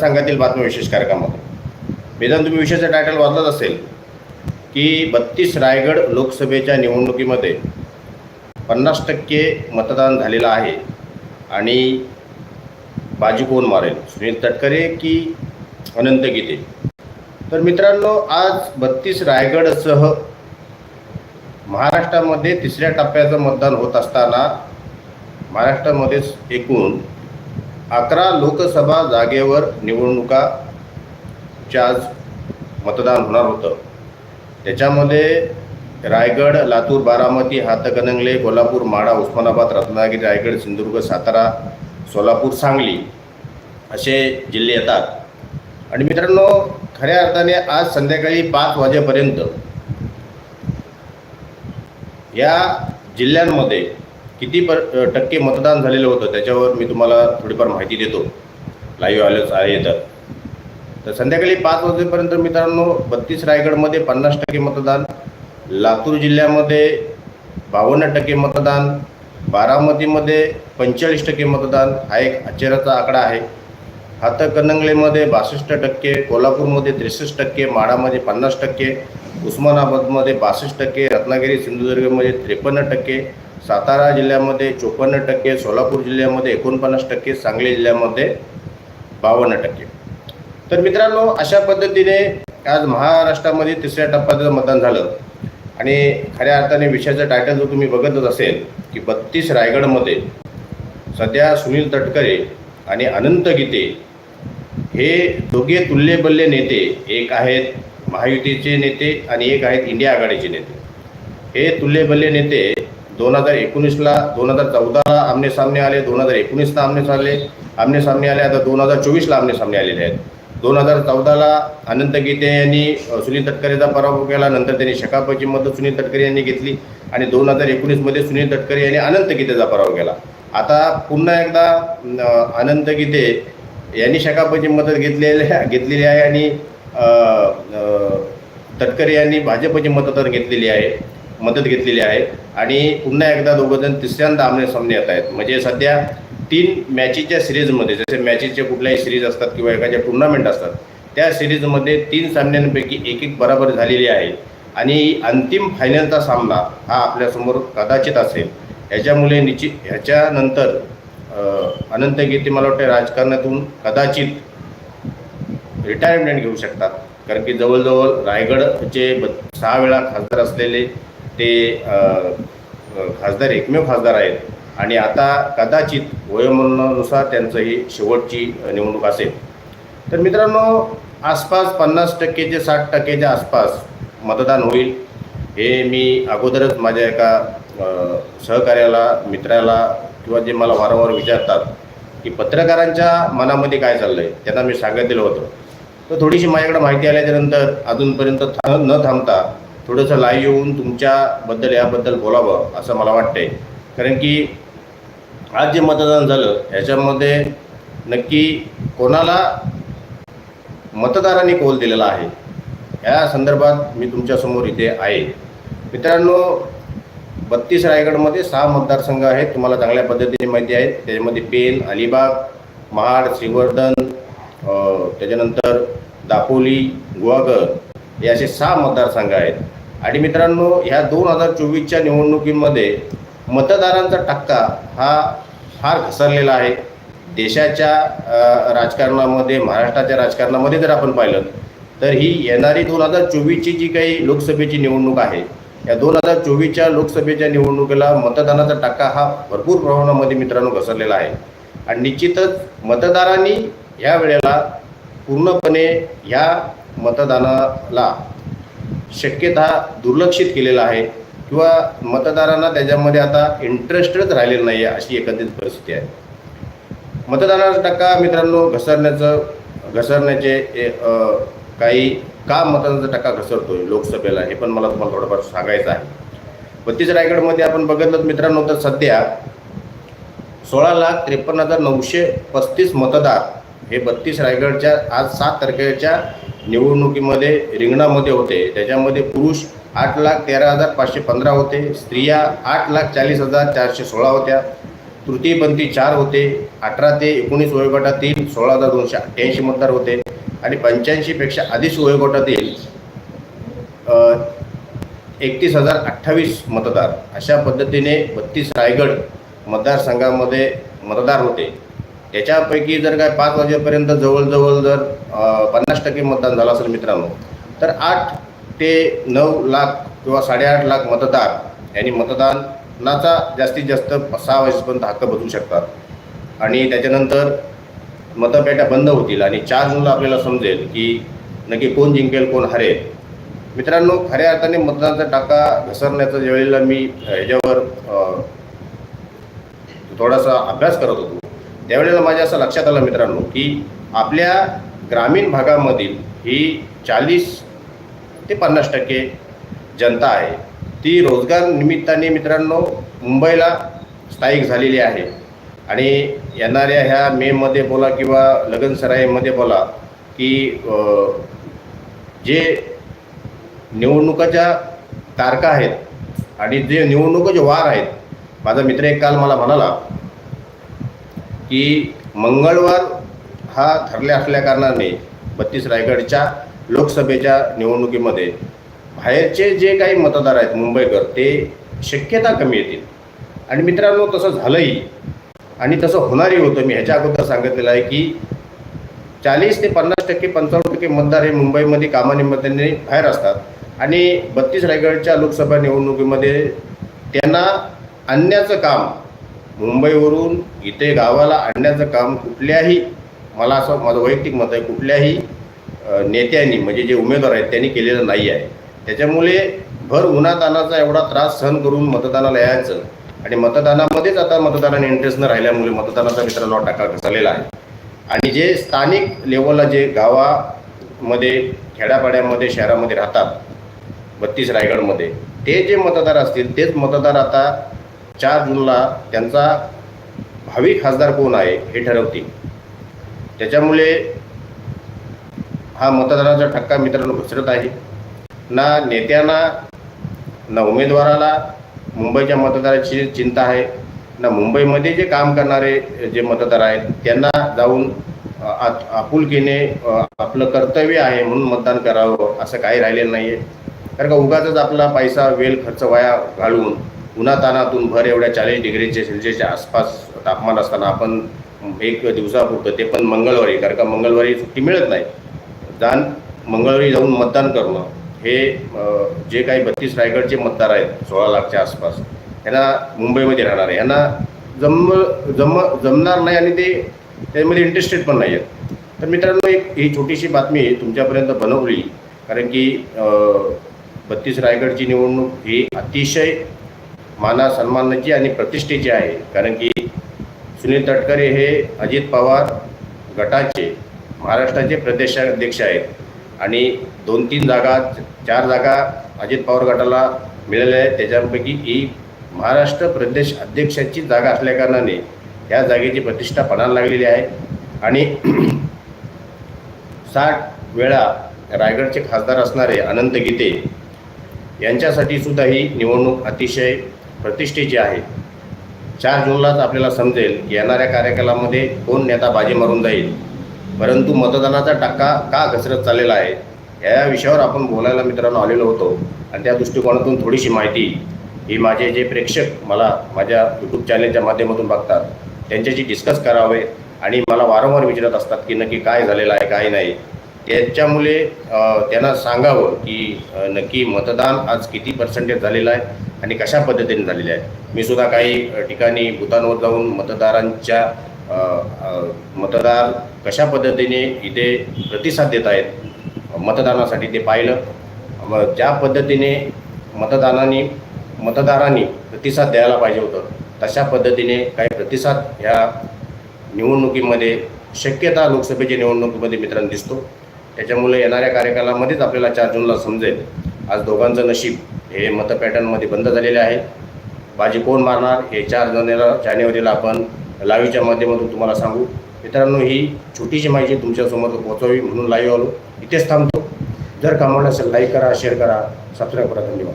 संघातील बातमी विशेष कार्यक्रमामध्ये. वेदांत तुम्ही विषयाचं टायटल वाचलंच असेल की बत्तीस रायगड लोकसभेच्या निवडणुकीमध्ये पन्नास टक्के मतदान झालेलं आहे आणि बाजी कोण मारेल? सुनील तटकरे की अनंत गीते? तर मित्रांनो आज बत्तीस रायगडसह महाराष्ट्रामध्ये तिसऱ्या टप्प्याचं मतदान होत असताना महाराष्ट्रामध्येच एकूण अकरा लोकसभा जागेवर निवडणुकाच्या आज मतदान होणार होतं. त्याच्यामध्ये रायगड लातूर बारामती हातकणंगले कोल्हापूर माडा उस्मानाबाद रत्नागिरी रायगड सिंधुदुर्ग सातारा सोलापूर सांगली असे जिल्हे येतात. आणि मित्रांनो खऱ्या अर्थाने आज संध्याकाळी पाच वाजेपर्यंत या जिल्ह्यांमध्ये किती पर टक्के मतदान झालेलं होतं? त्याच्यावर मी तुम्हाला थोडीफार माहिती देतो. लाईव्ह आलंच आहे तर. तर संध्याकाळी पाच वाजेपर्यंत मित्रांनो बत्तीस रायगडमध्ये पन्नास टक्के मतदान लातूर जिल्ह्यामध्ये बावन्न टक्के मतदान बारामतीमध्ये पंचेचाळीस टक्के मतदान हा एक आश्चर्याचा आकडा आहे. हातकणंगलेमध्ये बासष्ट टक्के कोल्हापूरमध्ये त्रेसष्ट टक्के माढामध्ये पन्नास टक्के उस्मानाबादमध्ये बासष्ट टक्के रत्नागिरी सिंधुदुर्गमध्ये त्रेपन्न टक्के सातारा जिल्ह्यामध्ये चोपन्न टक्के सोलापूर जिल्ह्यामध्ये एकोणपन्नास टक्के सांगली जिल्ह्यामध्ये बावन्न टक्के. तर मित्रांनो अशा पद्धतीने आज महाराष्ट्रामध्ये तिसऱ्या टप्प्याचं मतदान झालं. आणि खऱ्या अर्थाने विषयाचं टायटल जर तुम्ही बघतच असेल की बत्तीस रायगडमध्ये सध्या सुनील तटकरे आणि अनंत गीते हे दोघे तुल्यबल्ले नेते एक आहेत महायुतीचे नेते आणि एक आहेत इंडिया आघाडीचे नेते. हे तुल्यबल्ले नेते दोन हजार एकोणीसला दोन हजार चौदाला आमने सामने आले दोन हजार एकोणीसला आमने सामने आमने सामने आले आता दोन हजार चोवीसला आमने सामने आलेले आहेत. दोन हजार चौदाला अनंत गीते यांनी सुनील तटकरेचा पराभव केला नंतर त्यांनी शकापची मदत सुनील तटकरे यांनी घेतली आणि दोन हजार एकोणीसमध्ये सुनील तटकरे यांनी अनंत गीतेचा पराभव केला. आता पुन्हा एकदा अनंत गीते यांनी शकापची मदत घेतलेली घेतलेली आहे आणि तटकरे यांनी भाजपची मदत घेतलेली आहे. मदत घेतलेली आहे. आणि पुन्हा एकदा दोघंजण तिसऱ्यांदा आमने सामने येत आहेत. म्हणजे सध्या तीन मॅचीच्या सिरीजमध्ये जसे मॅचीचे कुठल्याही सिरीज असतात किंवा एखाद्या टुर्नामेंट असतात त्या सिरीजमध्ये तीन सामन्यांपैकी एक एक बराबर झालेली आहे. आणि अंतिम फायनलचा सामना हा आपल्यासमोर कदाचित असेल. ह्याच्यामुळे निश्चित ह्याच्यानंतर अनंत गीते मला वाटतं राजकारणातून कदाचित रिटायरमेंट घेऊ शकतात. कारण की जवळजवळ रायगडचे ब सहा वेळा खासदार असलेले ते खासदार एकमेव खासदार आहेत. आणि आता कदाचित वयोमानानुसार त्यांचं ही शेवटची निवडणूक असेल. तर मित्रांनो आसपास पन्नास टक्के ते साठ टक्केच्या आसपास मतदान होईल. हे मी अगोदरच माझ्या एका सहकार्याला मित्राला किंवा जे मला वारंवार विचारतात की पत्रकारांच्या मनामध्ये काय चाललं आहे त्यांना मी सांगितलेलं होतं. तर थोडीशी माझ्याकडे माहिती आल्याच्यानंतर अजूनपर्यंत था न थांबता थोडंसं लाईव्ह येऊन तुमच्याबद्दल याबद्दल बोलावं असं मला वाटतंय. कारण की आज जे मतदान झालं ह्याच्यामध्ये नक्की कोणाला मतदारांनी कौल दिलेला आहे या संदर्भात मी तुमच्यासमोर इथे आहे. मित्रांनो बत्तीस रायगडमध्ये सहा मतदारसंघ आहेत तुम्हाला चांगल्या पद्धतीने माहिती आहेत. त्याच्यामध्ये पेन अलिबाग महाड श्रीवर्धन त्याच्यानंतर दापोली गुहागर हे असे सहा मतदारसंघ आहेत. आणि मित्रांनो ह्या दोन हजार चोवीसच्या निवडणुकीमध्ये मतदारांचा टक्का हा फार घसरलेला आहे. देशाच्या राजकारणामध्ये महाराष्ट्राच्या राजकारणामध्ये जर आपण पाहिलं तर ही येणारी दोन हजार चोवीसची जी काही लोकसभेची निवडणूक आहे या दोन हजार चोवीसच्या लोकसभेच्या निवडणुकीला मतदानाचा टक्का हा भरपूर प्रमाणामध्ये मित्रांनो घसरलेला आहे. आणि निश्चितच मतदारांनी या वेळेला पूर्णपणे ह्या मतदानाला शक्यता दुर्लक्षित केलेला आहे किंवा मतदारांना त्याच्यामध्ये आता इंटरेस्टच राहिलेलं नाही आहे अशी एकंदरीत परिस्थिती आहे. मतदानाचा टक्का मित्रांनो घसरण्याचं घसरण्याचे काही का मतदानाचा टक्का घसरतोय लोकसभेला हे पण मला तुम्हाला थोडंफार सांगायचं आहे. बत्तीस रायगडमध्ये आपण बघितलं मित्रांनो तर सध्या सोळा लाख त्रेपन्न हजार नऊशे पस्तीस मतदार हे बत्तीस रायगडच्या आज सात तारखेच्या निवडणुकीमध्ये रिंगणामध्ये होते. त्याच्यामध्ये पुरुष आठ लाख तेरा हजार पाचशे पंधरा होते. स्त्रिया आठ लाख चाळीस हजार चारशे सोळा होत्या. तृतीयपंथी चार होते. अठरा ते एकोणीस वयोगटातील सोळा हजार दोनशे अठ्ठ्याऐंशी मतदार होते. आणि पंच्याऐंशीपेक्षा अधिक वयोगटातील एकतीस हजार अठ्ठावीस मतदार. अशा पद्धतीने बत्तीस रायगड मतदारसंघामध्ये मतदार होते. याच्यापैकी जर काय पाच वाजेपर्यंत जवळजवळ जर पन्नास टक्के मतदान झालं असेल मित्रांनो तर आठ ते नऊ लाख किंवा साडेआठ लाख मतदार यांनी मतदानाचा जास्तीत जास्त सहा वाजेपर्यंत हक्क बदलू शकतात. आणि त्याच्यानंतर मतपेट्या बंद होतील आणि चार जूनला आपल्याला समजेल की नक्की कोण जिंकेल कोण हरेल. मित्रांनो खऱ्या अर्थाने मतदानाचा टाका घसरण्याचा ज्यावेळेला मी ह्याच्यावर थोडासा अभ्यास करत होतो त्यावेळेला माझ्या असं लक्षात आलं मित्रांनो की आपल्या ग्रामीण भागामधील ही चाळीस ते पन्नास टक्के जनता आहे ती रोजगार निमित्ताने मित्रांनो मुंबईला स्थायिक झालेली आहे. आणि येणाऱ्या ह्या मेमध्ये बोला किंवा लगनसराईमध्ये बोला की जे निवडणुकाच्या तारखा आहेत आणि जे निवडणुकाचे वार आहेत माझा मित्र एक काल मला म्हणाला की मंगळवार हा ठरल्या असल्याकारणाने बत्तीस रायगडच्या लोकसभेच्या निवडणुकीमध्ये बाहेरचे जे काही मतदार आहेत मुंबईकर ते शक्यता कमी येतील. आणि मित्रांनो तसं झालंही. आणि तसं होणारही होतं. मी ह्याच्या अगोदर सांगितलेलं आहे की चाळीस ते पन्नास टक्के पंचावन्न टक्के मतदार हे मुंबईमध्ये कामानिमित्ताने बाहेर असतात. आणि बत्तीस रायगडच्या लोकसभा निवडणुकीमध्ये त्यांना आणण्याचं काम मुंबईवरून इथे गावाला आणण्याचं काम कुठल्याही मला असं माझं वैयक्तिक मत आहे कुठल्याही नेत्यांनी म्हणजे जे उमेदवार आहेत त्यांनी केलेलं नाही आहे. त्याच्यामुळे भर उन्हातानाचा एवढा त्रास सहन करून मतदानाला यायचं. आणि मतदानामध्येच आता मतदारांनी इंटरेस्ट न राहिल्यामुळे मतदानाचा मित्रांनो टाका झालेला आहे. आणि जे स्थानिक लेवलला जे गावामध्ये खेड्यापाड्यामध्ये शहरामध्ये राहतात बत्तीस रायगडमध्ये ते जे मतदार असतील तेच मतदार आता चार जूनला त्यांचा भावी खासदार कोण आहे हे ठरवतील. त्याच्यामुळे हा मतदानाचा टक्का मित्रांनो घसरत आहे. ना नेत्यांना ना उमेदवाराला मुंबईच्या मतदाराची चिंता आहे ना मुंबईमध्ये जे काम करणारे जे मतदार आहेत त्यांना जाऊन आत- आपुलकीने आपलं कर्तव्य आहे म्हणून मतदान करावं असं काही राहिलेलं नाही आहे कारण का उगाचच आपला पैसा वेल खर्च वाया घालून उन्हातानातून भर एवढ्या चाळीस डिग्रीचे सेल्सिअसच्या आसपास तापमान असताना आपण एक दिवसापुरतं ते पण मंगळवारी कारण का मंगळवारी सुट्टी मिळत नाही. दान मंगळवारी जाऊन मतदान करणं हे जे काही बत्तीस रायगडचे मतदार आहेत सोळा लाखच्या आसपास यांना मुंबईमध्ये राहणार आहे. यांना जम जम जमणार नाही आणि ते त्यामध्ये इंटरेस्टेड पण नाही आहेत तर मित्रांनो एक ही छोटीशी बातमी तुमच्यापर्यंत बनवली कारण की बत्तीस रायगडची निवडणूक ही अतिशय माना सन्मानाची आणि प्रतिष्ठेची आहे. कारण की सुनील तटकरे हे अजित पवार गटाचे महाराष्ट्राचे प्रदेशाध्यक्ष आहेत. आणि दोन तीन जागा चार जागा अजित पवार गटाला मिळाल्या आहेत. त्याच्यापैकी ही महाराष्ट्र प्रदेश अध्यक्षाची जागा असल्याकारणाने या जागेची प्रतिष्ठा पणाला लागलेली आहे. आणि साठ वेळा रायगडचे खासदार असणारे अनंत गीते यांच्यासाठी सुद्धा ही निवडणूक अतिशय प्रतिष्ठेची आहे चार जूनलाच आपल्याला समजेल की येणाऱ्या कार्यकालामध्ये कोण नेता बाजी मारून जाईल. परंतु मतदानाचा टक्का का घसरत चाललेला आहे या विषयावर आपण बोलायला मित्रांनो आलेलो होतो. आणि त्या दृष्टिकोनातून थोडीशी माहिती ही माझे जे प्रेक्षक मला माझ्या यूट्यूब चॅनलच्या माध्यमातून बघतात त्यांच्याशी डिस्कस करावे आणि मला वारंवार विचारत असतात की नक्की काय झालेलं आहे काय नाही. त्याच्यामुळे त्यांना सांगावं की नक्की मतदान आज किती पर्सेंटेज झालेलं आहे आणि कशा पद्धतीने झालेले आहे. मी सुद्धा काही ठिकाणी भूतानवर जाऊन मतदारांच्या मतदार कशा पद्धतीने इथे प्रतिसाद देत आहेत मतदानासाठी ते पाहिलं. मग ज्या पद्धतीने मतदानाने मतदारांनी प्रतिसाद द्यायला पाहिजे होतं तशा पद्धतीने काही प्रतिसाद ह्या निवडणुकीमध्ये शक्यता लोकसभेच्या निवडणुकीमध्ये मित्रांनो दिसतो. त्याच्यामुळे येणाऱ्या कार्यकालामध्येच आपल्याला चार जूनला समजेल. आज दोघांचं नशीब हे मतपॅटर्नमध्ये बंद झालेले आहे. बाजी कोण मारणार हे चार जानेला जानेवारीला आपण लाईव्हच्या माध्यमातून तुम्हाला सांगू. मित्रांनो ही छोटीशी माहिती तुमच्यासमोर पोहोचावी म्हणून लाईव्ह आलो. इथेच थांबतो. जर कामाला असेल लाईक करा शेअर करा. सबस्क्राईब करा. धन्यवाद.